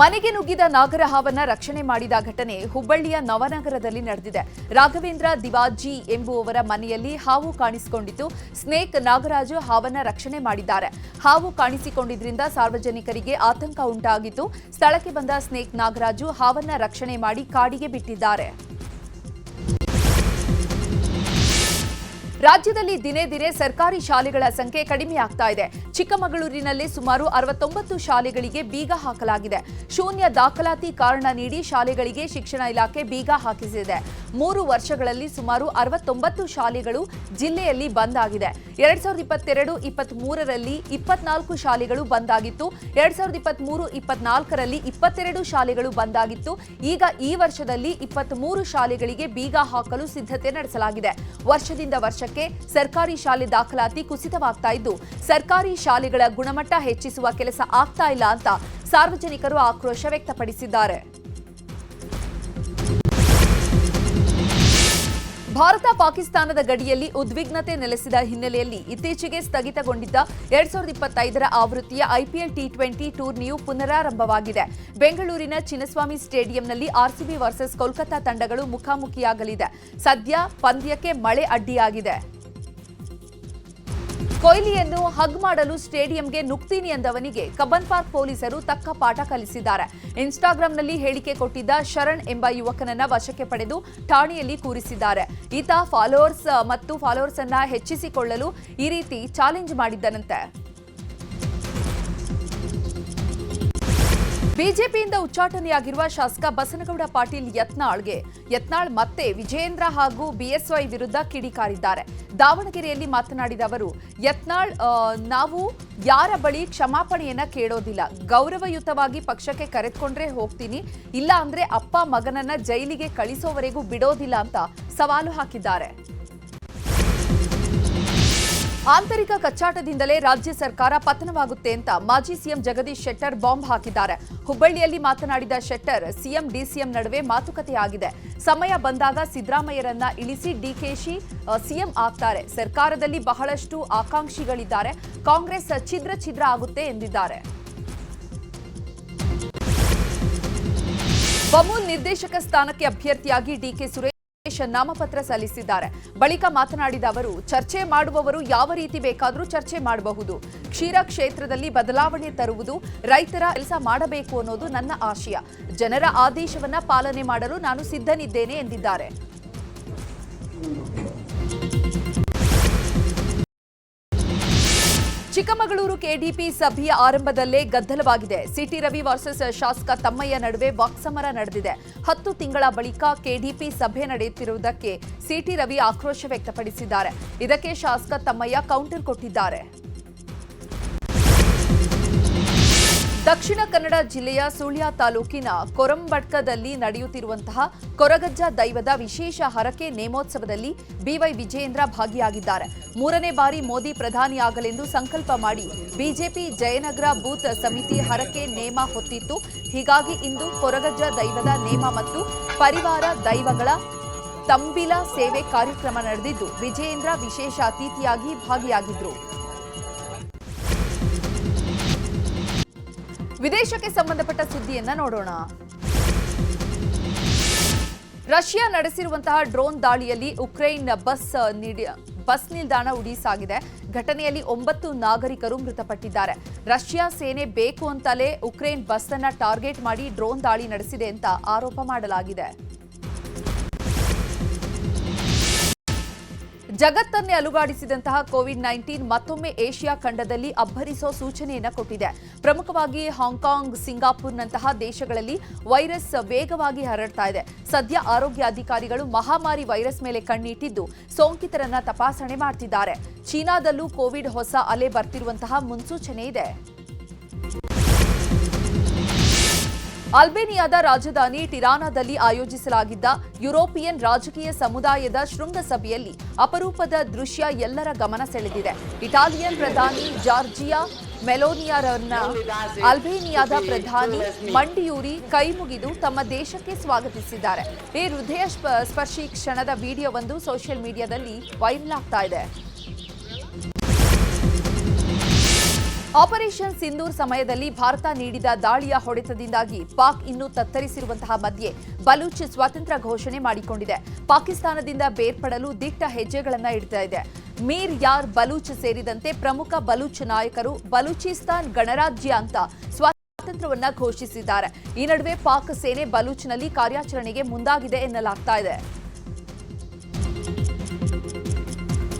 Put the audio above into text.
ಮನೆಗೆ ನುಗ್ಗಿದ ನಾಗರಹಾವನ್ನ ರಕ್ಷಣೆ ಮಾಡಿದ ಘಟನೆ ಹುಬ್ಬಳ್ಳಿಯ ನವನಗರದಲ್ಲಿ ನಡೆದಿದೆ. ರಾಘವೇಂದ್ರ ದಿವಾಜಿ ಎಂಬುವವರ ಮನೆಯಲ್ಲಿ ಹಾವು ಕಾಣಿಸಿಕೊಂಡಿತು ಸ್ನೇಕ್ ನಾಗರಾಜು ಹಾವನ್ನ ರಕ್ಷಣೆ ಮಾಡಿದ್ದಾರೆ. ಹಾವು ಕಾಣಿಸಿಕೊಂಡಿದ್ರಿಂದ ಸಾರ್ವಜನಿಕರಿಗೆ ಆತಂಕ ಉಂಟಾಗಿತ್ತು ಸ್ಥಳಕ್ಕೆ ಬಂದ ಸ್ನೇಕ್ ನಾಗರಾಜು ಹಾವನ್ನ ರಕ್ಷಣೆ ಮಾಡಿ ಕಾಡಿಗೆ ಬಿಟ್ಟಿದ್ದಾರೆ. ರಾಜ್ಯದಲ್ಲಿ ದಿನೇ ದಿನೇ ಸರ್ಕಾರಿ ಶಾಲೆಗಳ ಸಂಖ್ಯೆ ಕಡಿಮೆಯಾಗ್ತಾ ಇದೆ. ಚಿಕ್ಕಮಗಳೂರಿನಲ್ಲಿ ಸುಮಾರು ಅರವತ್ತೊಂಬತ್ತು ಶಾಲೆಗಳಿಗೆ ಬೀಗ ಹಾಕಲಾಗಿದೆ. ಶೂನ್ಯ ದಾಖಲಾತಿ ಕಾರಣ ನೀಡಿ ಶಾಲೆಗಳಿಗೆ ಶಿಕ್ಷಣ ಇಲಾಖೆ ಬೀಗ ಹಾಕಿಸಿದೆ. ಮೂರು ವರ್ಷಗಳಲ್ಲಿ ಸುಮಾರು ಅರವತ್ತೊಂಬತ್ತು ಶಾಲೆಗಳು ಜಿಲ್ಲೆಯಲ್ಲಿ ಬಂದ್ ಆಗಿದೆ. ಎರಡ್ ಸಾವಿರದ ಇಪ್ಪತ್ತೆರಡು ಇಪ್ಪತ್ತ್ ಮೂರರಲ್ಲಿ ಇಪ್ಪತ್ನಾಲ್ಕು ಶಾಲೆಗಳು ಬಂದ್ ಆಗಿತ್ತು. ಎರಡ್ ಸಾವಿರದ ಇಪ್ಪತ್ತ್ ಮೂರು ಇಪ್ಪತ್ನಾಲ್ಕರಲ್ಲಿ ಇಪ್ಪತ್ತೆರಡು ಶಾಲೆಗಳು ಬಂದ್ ಆಗಿತ್ತು. ಈಗ ಈ ವರ್ಷದಲ್ಲಿ ಇಪ್ಪತ್ತ್ ಮೂರು ಶಾಲೆಗಳಿಗೆ ಬೀಗ ಹಾಕಲು ಸಿದ್ಧತೆ ನಡೆಸಲಾಗಿದೆ. ವರ್ಷದಿಂದ ವರ್ಷಕ್ಕೆ ಸರ್ಕಾರಿ ಶಾಲೆ ದಾಖಲಾತಿ ಕುಸಿತವಾಗ್ತಾ ಇದ್ದು, ಸರ್ಕಾರಿ ಶಾಲೆಗಳ ಗುಣಮಟ್ಟ ಹೆಚ್ಚಿಸುವ ಕೆಲಸ ಆಗ್ತಾ ಇಲ್ಲ ಅಂತ ಸಾರ್ವಜನಿಕರು ಆಕ್ರೋಶ ವ್ಯಕ್ತಪಡಿಸಿದ್ದಾರೆ. ಭಾರತ ಪಾಕಿಸ್ತಾನದ ಗಡಿಯಲ್ಲಿ ಉದ್ವಿಗ್ನತೆ ನೆಲೆಸಿದ ಹಿನ್ನೆಲೆಯಲ್ಲಿ ಇತ್ತೀಚೆಗೆ ಸ್ಥಗಿತಗೊಂಡಿದ್ದ ಎರಡ್ ಸಾವಿರದ ಇಪ್ಪತ್ತೈದರ ಆವೃತ್ತಿಯ ಐಪಿಎಲ್ ಟಿ ಟ್ವೆಂಟಿ ಟೂರ್ನಿಯು ಪುನರಾರಂಭವಾಗಿದೆ. ಬೆಂಗಳೂರಿನ ಚಿನ್ನಸ್ವಾಮಿ ಸ್ಟೇಡಿಯಂನಲ್ಲಿ ಆರ್ಸಿಬಿ ವರ್ಸಸ್ ಕೋಲ್ಕತ್ತಾ ತಂಡಗಳು ಮುಖಾಮುಖಿಯಾಗಲಿದೆ. ಸದ್ಯ ಪಂದ್ಯಕ್ಕೆ ಮಳೆ ಅಡ್ಡಿಯಾಗಿದೆ. ಕೊಹ್ಲಿಯನ್ನು ಹಗ್ ಮಾಡಲು ಸ್ಟೇಡಿಯಂಗೆ ನುಗ್ತೀನಿ ಎಂದವನಿಗೆ ಕಬ್ಬನ್ ಪಾರ್ಕ್ ಪೊಲೀಸರು ತಕ್ಕ ಪಾಠ ಕಲಿಸಿದ್ದಾರೆ. ಇನ್ಸ್ಟಾಗ್ರಾಂನಲ್ಲಿ ಹೇಳಿಕೆ ಕೊಟ್ಟಿದ್ದ ಶರಣ್ ಎಂಬ ಯುವಕನನ್ನ ವಶಕ್ಕೆ ಪಡೆದು ಠಾಣೆಯಲ್ಲಿ ಕೂರಿಸಿದ್ದಾರೆ. ಈತ ಫಾಲೋವರ್ಸ್ ಮತ್ತು ಫಾಲೋವರ್ಸ್ ಅನ್ನ ಹೆಚ್ಚಿಸಿಕೊಳ್ಳಲು ಈ ರೀತಿ ಚಾಲೆಂಜ್ ಮಾಡಿದ್ದನಂತೆ. ಬಿಜೆಪಿಯಿಂದ ಉಚ್ಚಾಟನೆಯಾಗಿರುವ ಶಾಸಕ ಬಸನಗೌಡ ಪಾಟೀಲ್ ಯತ್ನಾಳ್ಗೆ ಯತ್ನಾಳ್ ಮತ್ತೆ ವಿಜೇಂದ್ರ ಹಾಗೂ ಬಿಎಸ್ವೈ ವಿರುದ್ಧ ಕಿಡಿಕಾರಿದ್ದಾರೆ. ದಾವಣಗೆರೆಯಲ್ಲಿ ಮಾತನಾಡಿದ ಅವರು, ಯತ್ನಾಳ್ ನಾವು ಯಾರ ಬಳಿ ಕ್ಷಮಾಪಣೆಯನ್ನ ಕೇಳೋದಿಲ್ಲ. ಗೌರವಯುತವಾಗಿ ಪಕ್ಷಕ್ಕೆ ಕರೆದುಕೊಂಡ್ರೆ ಹೋಗ್ತೀನಿ. ಇಲ್ಲ ಅಂದ್ರೆ ಅಪ್ಪ ಮಗನನ್ನ ಜೈಲಿಗೆ ಕಳಿಸೋವರೆಗೂ ಬಿಡೋದಿಲ್ಲ ಅಂತ ಸವಾಲು ಹಾಕಿದ್ದಾರೆ. ಆಂತರಿಕ ಕಚ್ಚಾಟದಿಂದಲೇ ರಾಜ್ಯ ಸರ್ಕಾರ ಪತನವಾಗುತ್ತೆ ಅಂತ ಮಾಜಿ ಸಿಎಂ ಜಗದೀಶ್ ಶೆಟ್ಟರ್ ಬಾಂಬ್ ಹಾಕಿದ್ದಾರೆ. ಹುಬ್ಬಳ್ಳಿಯಲ್ಲಿ ಮಾತನಾಡಿದ ಶೆಟ್ಟರ್, ಸಿಎಂ, ಡಿಸಿಎಂ ನಡುವೆ ಮಾತುಕತೆಯಾಗಿದೆ ಸಮಯ ಬಂದಾಗ ಸಿದ್ದರಾಮಯ್ಯರನ್ನ ಇಳಿಸಿ ಡಿಕೆಶಿ ಸಿಎಂ ಆಗ್ತಾರೆ. ಸರ್ಕಾರದಲ್ಲಿ ಬಹಳಷ್ಟು ಆಕಾಂಕ್ಷಿಗಳಿದ್ದಾರೆ. ಕಾಂಗ್ರೆಸ್ ಛಿದ್ರ ಛಿದ್ರ ಆಗುತ್ತೆ ಎಂದಿದ್ದಾರೆ. ಬಮೂಲ್ ನಿರ್ದೇಶಕ ಸ್ಥಾನಕ್ಕೆ ಅಭ್ಯರ್ಥಿಯಾಗಿ ಡಿಕೆ ಸುರೇಶ್ ನಾಮಪತ್ರ ಸಲ್ಲಿಸಿದ್ದಾರೆ. ಬಳಿಕ ಮಾತನಾಡಿದ ಅವರು, ಚರ್ಚೆ ಮಾಡುವವರು ಯಾವ ರೀತಿ ಬೇಕಾದರೂ ಚರ್ಚೆ ಮಾಡಬಹುದು. ಕ್ಷೀರ ಕ್ಷೇತ್ರದಲ್ಲಿ ಬದಲಾವಣೆ ತರುವುದು, ರೈತರ ಕೆಲಸ ಮಾಡಬೇಕು ಅನ್ನೋದು ನನ್ನ ಆಶಯ. ಜನರ ಆದೇಶವನ್ನ ಪಾಲನೆ ಮಾಡಲು ನಾನು ಸಿದ್ಧನಿದ್ದೇನೆ ಎಂದಿದ್ದಾರೆ. ಚಿಕ್ಕಮಗಳೂರು ಕೆಡಿಪಿ ಸಭೆಯ ಆರಂಭದಲ್ಲೇ ಗದ್ದಲವಾಗಿದೆ. ಸಿಟಿ ರವಿ ವರ್ಸಸ್ ಶಾಸಕ ತಮ್ಮಯ್ಯ ನಡುವೆ ವಾಕ್ಸಮರ ನಡೆದಿದೆ. ಹತ್ತು ತಿಂಗಳ ಬಳಿಕ ಕೆಡಿಪಿ ಸಭೆ ನಡೆಯುತ್ತಿರುವುದಕ್ಕೆ ಸಿಟಿ ರವಿ ಆಕ್ರೋಶ ವ್ಯಕ್ತಪಡಿಸಿದ್ದಾರೆ. ಇದಕ್ಕೆ ಶಾಸಕ ತಮ್ಮಯ್ಯ ಕೌಂಟರ್ ಕೊಟ್ಟಿದ್ದಾರೆ. ದಕ್ಷಿಣ ಕನ್ನಡ ಜಿಲ್ಲೆಯ ಸುಳ್ಯ ತಾಲೂಕಿನ ಕೊರಂಬಡ್ಕದಲ್ಲಿ ನಡೆಯುತ್ತಿರುವಂತಹ ಕೊರಗಜ್ಜ ದೈವದ ವಿಶೇಷ ಹರಕೆ ನೇಮೋತ್ಸವದಲ್ಲಿ ಬಿವೈ ವಿಜಯೇಂದ್ರ ಭಾಗಿಯಾಗಿದ್ದಾರೆ. ಮೂರನೇ ಬಾರಿ ಮೋದಿ ಪ್ರಧಾನಿಯಾಗಲೆಂದು ಸಂಕಲ್ಪ ಮಾಡಿ ಬಿಜೆಪಿ ಜಯನಗರ ಬೂತ್ ಸಮಿತಿ ಹರಕೆ ನೇಮ ಹೊತ್ತಿತ್ತು. ಹೀಗಾಗಿ ಇಂದು ಕೊರಗಜ್ಜ ದೈವದ ನೇಮ ಮತ್ತು ಪರಿವಾರ ದೈವಗಳ ತಂಬಿಲ ಸೇವೆ ಕಾರ್ಯಕ್ರಮ ನಡೆದಿದ್ದು, ವಿಜಯೇಂದ್ರ ವಿಶೇಷ ಅತಿಥಿಯಾಗಿ ಭಾಗಿಯಾಗಿದ್ರು. ವಿದೇಶಕ್ಕೆ ಸಂಬಂಧಪಟ್ಟ ಸುದ್ದಿಯನ್ನ ನೋಡೋಣ. ರಷ್ಯಾ ನಡೆಸಿರುವಂತಹ ಡ್ರೋನ್ ದಾಳಿಯಲ್ಲಿ ಉಕ್ರೇನ್ ಬಸ್ ನೀಡಿ, ಬಸ್ ನಿಲ್ದಾಣ ಉಡಿಸಾಗಿದೆ. ಘಟನೆಯಲ್ಲಿ ಒಂಬತ್ತು ನಾಗರಿಕರು ಮೃತಪಟ್ಟಿದ್ದಾರೆ. ರಷ್ಯಾ ಸೇನೆ ಬೇಕು ಅಂತಲೇ ಉಕ್ರೇನ್ ಬಸ್ ಅನ್ನ ಟಾರ್ಗೆಟ್ ಮಾಡಿ ಡ್ರೋನ್ ದಾಳಿ ನಡೆಸಿದೆ ಅಂತ ಆರೋಪ ಮಾಡಲಾಗಿದೆ. ಜಗತ್ತನ್ನೇ ಅಲುಗಾಡಿಸಿದಂತಹ ಕೋವಿಡ್ ನೈನ್ಟೀನ್ ಮತ್ತೊಮ್ಮೆ ಏಷ್ಯಾ ಖಂಡದಲ್ಲಿ ಅಬ್ಬರಿಸೋ ಸೂಚನೆಯನ್ನು ಕೊಟ್ಟಿದೆ. ಪ್ರಮುಖವಾಗಿ ಹಾಂಗ್ಕಾಂಗ್, ಸಿಂಗಾಪುರ್ನಂತಹ ದೇಶಗಳಲ್ಲಿ ವೈರಸ್ ವೇಗವಾಗಿ ಹರಡ್ತಾ ಇದೆ. ಸದ್ಯ ಆರೋಗ್ಯ ಅಧಿಕಾರಿಗಳು ಮಹಾಮಾರಿ ವೈರಸ್ ಮೇಲೆ ಕಣ್ಣಿಟ್ಟಿದ್ದು ಸೋಂಕಿತರನ್ನ ತಪಾಸಣೆ ಮಾಡ್ತಿದ್ದಾರೆ. ಚೀನಾದಲ್ಲೂ ಕೋವಿಡ್ ಹೊಸ ಅಲೆ ಬರ್ತಿರುವಂತಹ ಮುನ್ಸೂಚನೆ ಇದೆ. ಅಲ್ಬೇನಿಯಾದ ರಾಜಧಾನಿ ಟಿರಾನಾದಲ್ಲಿ ಆಯೋಜಿಸಲಾಗಿದ್ದ ಯುರೋಪಿಯನ್ ರಾಜಕೀಯ ಸಮುದಾಯದ ಶೃಂಗಸಭೆಯಲ್ಲಿ ಅಪರೂಪದ ದೃಶ್ಯ ಎಲ್ಲರ ಗಮನ ಸೆಳೆದಿದೆ. ಇಟಾಲಿಯನ್ ಪ್ರಧಾನಿ ಜಾರ್ಜಿಯಾ ಮೆಲೋನಿಯಾರನ್ನ ಅಲ್ಬೇನಿಯಾದ ಪ್ರಧಾನಿ ಮಂಡಿಯೂರಿ ಕೈ ಮುಗಿದು ತಮ್ಮ ದೇಶಕ್ಕೆ ಸ್ವಾಗತಿಸಿದ್ದಾರೆ. ಈ ಹೃದಯ ಸ್ಪ- ಸ್ಪರ್ಶಿ ಕ್ಷಣದ ವಿಡಿಯೋವೊಂದು ಸೋಷಿಯಲ್ ಮೀಡಿಯಾದಲ್ಲಿ ವೈರಲ್ ಆಗ್ತಾ ಇದೆ. ಆಪರೇಷನ್ ಸಿಂಧೂರ್ ಸಮಯದಲ್ಲಿ ಭಾರತ ನೀಡಿದ ದಾಳಿಯ ಹೊಡೆತದಿಂದಾಗಿ ಪಾಕ್ ಇನ್ನೂ ತತ್ತರಿಸಿರುವಂತಹ ಮಧ್ಯೆ ಬಲೂಚ್ ಸ್ವಾತಂತ್ರ್ಯ ಘೋಷಣೆ ಮಾಡಿಕೊಂಡಿದೆ. ಪಾಕಿಸ್ತಾನದಿಂದ ಬೇರ್ಪಡಲು ದಿಟ್ಟ ಹೆಜ್ಜೆಗಳನ್ನು ಇಡ್ತಾ ಇದೆ. ಮೀರ್ ಯಾರ್ ಬಲೂಚ್ ಸೇರಿದಂತೆ ಪ್ರಮುಖ ಬಲೂಚ್ ನಾಯಕರು ಬಲೂಚಿಸ್ತಾನ್ ಗಣರಾಜ್ಯ ಅಂತ ಸ್ವಾತಂತ್ರ್ಯವನ್ನ ಘೋಷಿಸಿದ್ದಾರೆ. ಈ ನಡುವೆ ಪಾಕ್ ಸೇನೆ ಬಲೂಚ್ನಲ್ಲಿ ಕಾರ್ಯಾಚರಣೆಗೆ ಮುಂದಾಗಿದೆ ಎನ್ನಲಾಗ್ತಾ ಇದೆ.